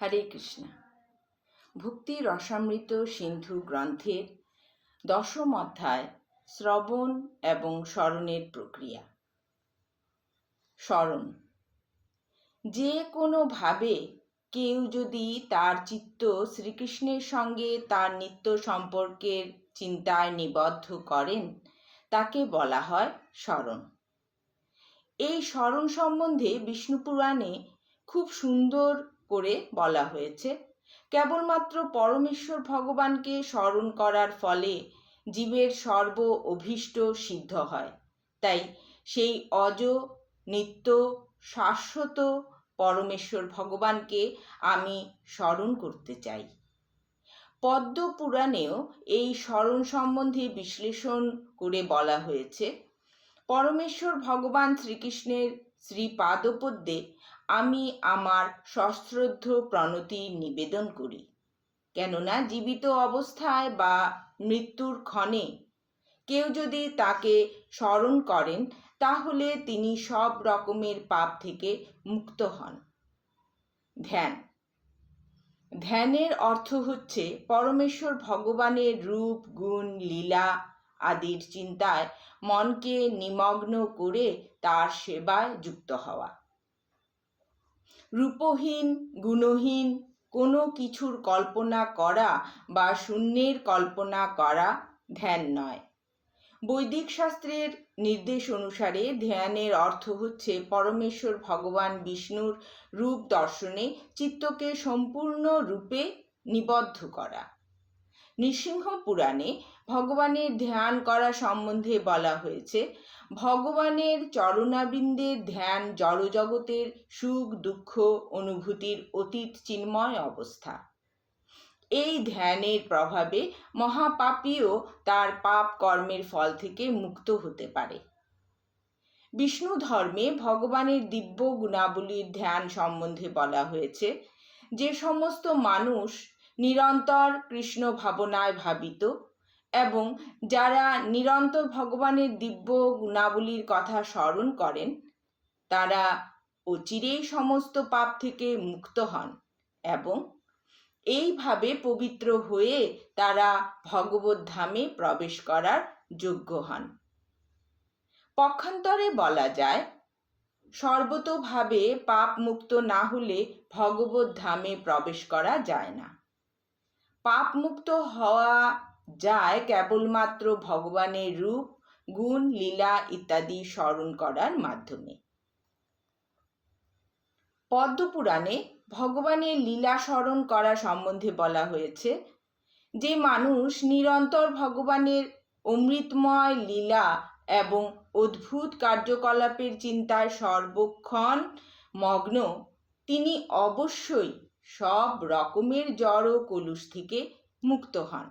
হরে কৃষ্ণ। ভক্তি রসামৃত সিন্ধু গ্রন্থের দশম অধ্যায় শ্রবণ এবং স্মরণের প্রক্রিয়া। স্মরণ। যে কোনোভাবে কেউ যদি তার চিত্ত শ্রীকৃষ্ণের সঙ্গে তার নিত্য সম্পর্কের চিন্তায় নিবদ্ধ করেন, তাকে বলা হয় স্মরণ। এই স্মরণ সম্বন্ধে বিষ্ণু পুরাণে খুব সুন্দর করে বলা হয়েছে। কেবলমাত্র পরমেশ্বর ভগবানকে স্মরণ করার ফলে জীবের সর্ব অভীষ্ট সিদ্ধ হয়। তাই সেই অজ, নিত্য, শাশ্বত পরমেশ্বর ভগবানকে আমি স্মরণ করতে চাই। পদ্ম পুরাণেও এই স্মরণ সম্বন্ধে বিশ্লেষণ করে বলা হয়েছে, পরমেশ্বর ভগবান শ্রীকৃষ্ণের শ্রীপাদপদ্যে আমি আমার সশ্রদ্ধ প্রণতি নিবেদন করি। কেননা জীবিত অবস্থায় বা মৃত্যুর ক্ষণে কেউ যদি তাকে স্মরণ করেন, তাহলে তিনি সব রকমের পাপ থেকে মুক্ত হন। ধ্যান। ধ্যানের অর্থ হচ্ছে পরমেশ্বর ভগবানের রূপ, গুণ, লীলা আদির চিন্তায় মনকে নিমগ্ন করে তার সেবায় যুক্ত হওয়া। রূপহীন, গুণহীন, কোনো কিছুর কল্পনা করা বা শূন্যের কল্পনা করা ধ্যান নয়। বৈদিক শাস্ত্রের নির্দেশ অনুসারে ধ্যানের অর্থ হচ্ছে পরমেশ্বর ভগবান বিষ্ণুর রূপ দর্শনে চিত্তকে সম্পূর্ণ রূপে নিবদ্ধ করা। নৃসিংহ পুরাণে ভগবানের ধ্যান করা সম্বন্ধে বলা হয়েছে। ভগবানের চরণাবিন্দের ধ্যান জড়জগতের সুখ, দুঃখ, অনুভূতির অতীত চিন্ময় অবস্থা। এই ধ্যানের প্রভাবে মহাপাপীও তার পাপ কর্মের ফল থেকে মুক্ত হতে পারে। বিষ্ণু ধর্মে ভগবানের দিব্য গুণাবলীর ধ্যান সম্বন্ধে বলা হয়েছে, যে সমস্ত মানুষ নিরন্তর কৃষ্ণ ভাবনায় ভাবিত এবং যারা নিরন্তর ভগবানের দিব্য গুণাবলীর কথা স্মরণ করেন, তারা অচিরেই সমস্ত পাপ থেকে মুক্ত হন এবং এইভাবে পবিত্র হয়ে তারা ভগবত ধামে প্রবেশ করার যোগ্য হন। পক্ষান্তরে বলা যায়, সর্বতোভাবে পাপ মুক্ত না হলে ভগবত ধামে প্রবেশ করা যায় না। পাপ মুক্ত হওয়া যায় কেবলমাত্র ভগবানের রূপ, গুণ, লীলা ইত্যাদি স্মরণ করার মাধ্যমে। পদ্মপুরাণে ভগবানের লীলা স্মরণ করা সম্বন্ধে বলা হয়েছে যে মানুষ নিরন্তর ভগবানের অমৃতময় লীলা এবং অদ্ভুত কার্যকলাপের চিন্তায় সর্বক্ষণ মগ্ন, তিনি অবশ্যই সব রকমের জড় কলুষ থেকে মুক্ত হন।